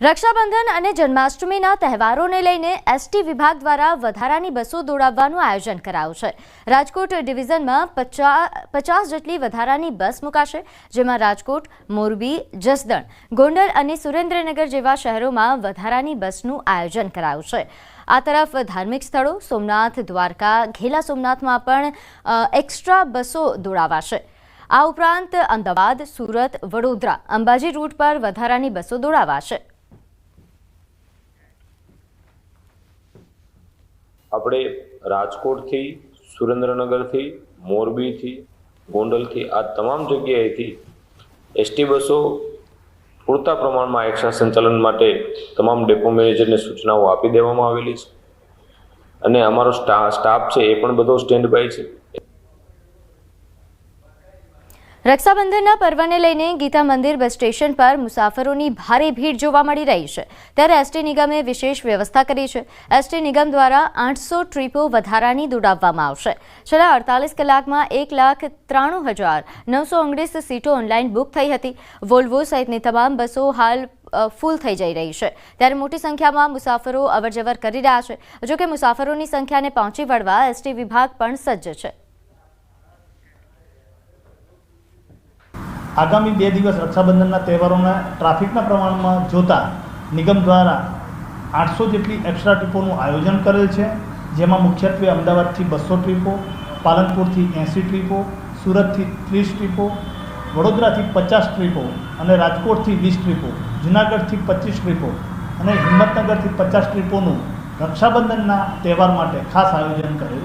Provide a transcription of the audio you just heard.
રક્ષાબંધન અને જન્માષ્ટમીના તહેવારોને લઈને એસટી વિભાગ દ્વારા વધારાની બસો દોડાવવાનું આયોજન કરાયું છે. રાજકોટ ડિવિઝનમાં પચા- પચાસ જેટલી વધારાની બસ મુકાશે, જેમાં રાજકોટ, મોરબી, જસદણ, ગોંડલ અને સુરેન્દ્રનગર જેવા શહેરોમાં વધારાની બસનું આયોજન કરાયું છે. આ તરફ ધાર્મિક સ્થળો સોમનાથ, દ્વારકા, ઘેલા સોમનાથમાં પણ એક્સ્ટ્રા બસો દોડાવાશે. આ ઉપરાંત અમદાવાદ, સુરત, વડોદરા, અંબાજી રૂટ પર વધારાની બસો દોડાવાશે. આપણે રાજકોટથી, સુરેન્દ્રનગરથી, મોરબીથી, ગોંડલથી, આ તમામ જગ્યાએથી એસટી બસો પૂરતા પ્રમાણમાં એક્સા સંચાલન માટે તમામ ડેપો મેનેજરને સૂચનાઓ આપી દેવામાં આવેલી છે. અને અમારો સ્ટા, સ્ટાફ છે એ પણ બધો સ્ટેન્ડ બાય છે. રક્ષાબંધનના પર્વને લઈને ગીતા મંદિર બસ સ્ટેશન પર મુસાફરોની ભારે ભીડ જોવા મળી રહી છે. ત્યારે એસટી નિગમે વિશેષ વ્યવસ્થા કરી છે. એસટી નિગમ દ્વારા આઠસો ટ્રીપો વધારાની દોડાવવામાં આવશે. છેલ્લા અડતાલીસ કલાકમાં એક લાખ ત્રાણું હજાર નવસો ઓગણીસ સીટો ઓનલાઈન બુક થઈ હતી. વોલ્વો સહિતની તમામ બસો હાલ ફૂલ થઈ જઈ રહી છે. ત્યારે મોટી સંખ્યામાં મુસાફરો અવરજવર કરી રહ્યા છે. જોકે મુસાફરોની સંખ્યાને પહોંચી વળવા એસટી વિભાગ પણ સજ્જ છે. આગામી બે દિવસ રક્ષાબંધનના તહેવારોના ટ્રાફિકના પ્રમાણમાં જોતા નિગમ દ્વારા આઠસો જેટલી એક્સ્ટ્રા ટ્રીપોનું આયોજન કરેલ છે, જેમાં મુખ્યત્વે અમદાવાદથી બસો ટ્રીપો પાલનપુરથી એંસી ટ્રીપો સુરતથી ત્રીસ ટ્રીપો વડોદરાથી પચાસ ટ્રીપો અને રાજકોટથી વીસ ટ્રીપો જુનાગઢથી પચીસ ટ્રીપો અને હિંમતનગરથી પચાસ ટ્રીપોનું રક્ષાબંધનના તહેવાર માટે ખાસ આયોજન કરેલ